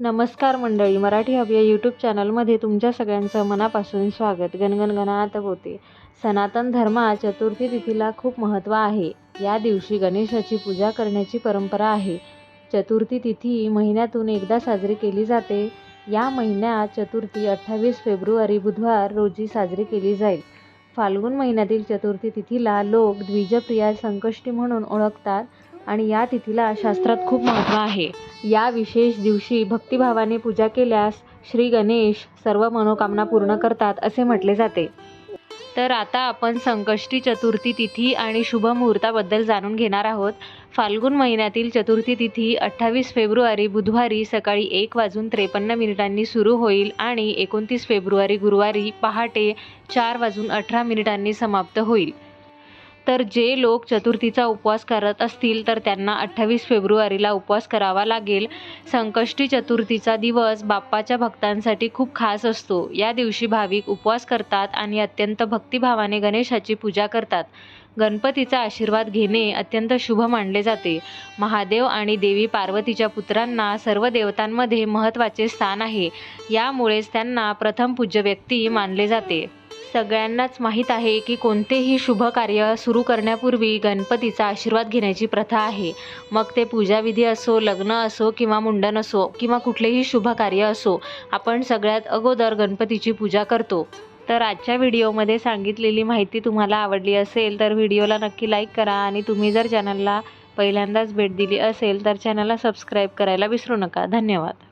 नमस्कार मंडळी मराठी हब या यूट्यूब चॅनलमध्ये तुमच्या सगळ्यांचं मनापासून स्वागत. गणगणगणात होते सनातन धर्मा चतुर्थी तिथीला खूप महत्त्व आहे. या दिवशी गणेशाची पूजा करण्याची परंपरा आहे. चतुर्थी तिथी महिन्यातून एकदा साजरी केली जाते. या महिन्यात चतुर्थी अठ्ठावीस फेब्रुवारी बुधवार रोजी साजरी केली जाईल. फाल्गुन महिन्यातील चतुर्थी तिथीला लोक द्विजप्रिया संकष्टी म्हणून ओळखतात. आणि या तिथीला शास्त्रात खूप महत्त्व आहे. या विशेष दिवशी भक्तिभावाने पूजा केल्यास श्री गणेश सर्व मनोकामना पूर्ण करतात असे म्हटले जाते. तर आता आपण संकष्टी चतुर्थी तिथी आणि शुभ मुहूर्ताबद्दल जाणून घेणार आहोत. फाल्गुन महिन्यातील चतुर्थी तिथी अठ्ठावीस फेब्रुवारी बुधवारी सकाळी एक वाजून त्रेपन्न मिनिटांनी सुरू होईल आणि एकोणतीस फेब्रुवारी गुरुवारी पहाटे चार वाजून अठरा मिनिटांनी समाप्त होईल. तर जे लोक चतुर्थीचा उपवास करत असतील तर त्यांना अठ्ठावीस फेब्रुवारीला उपवास करावा लागेल. संकष्टी चतुर्थीचा दिवस बाप्पाच्या भक्तांसाठी खूप खास असतो. या दिवशी भाविक उपवास करतात आणि अत्यंत भक्तिभावाने गणेशाची पूजा करतात. गणपतीचा आशीर्वाद घेणे अत्यंत शुभ मानले जाते. महादेव आणि देवी पार्वतीच्या पुत्रांना सर्व देवतांमध्ये महत्त्वाचे स्थान आहे. यामुळेच त्यांना प्रथम पूज्य व्यक्ती मानले जाते. सगळ्यांनाच माहीत आहे की कोणतेही शुभ कार्य सुरू करण्यापूर्वी गणपतीचा आशीर्वाद घेण्याची प्रथा आहे. मग ते पूजाविधी असो लग्न असो किंवा मुंडन असो किंवा कुठलेही शुभ कार्य असो आपण सगळ्यात अगोदर गणपतीची पूजा करतो. तर आजच्या व्हिडिओमध्ये सांगितलेली माहिती तुम्हाला आवडली असेल तर व्हिडिओला नक्की लाईक करा आणि तुम्ही जर चॅनलला पहिल्यांदाच भेट दिली असेल तर चॅनलला सबस्क्राईब करायला विसरू नका. धन्यवाद.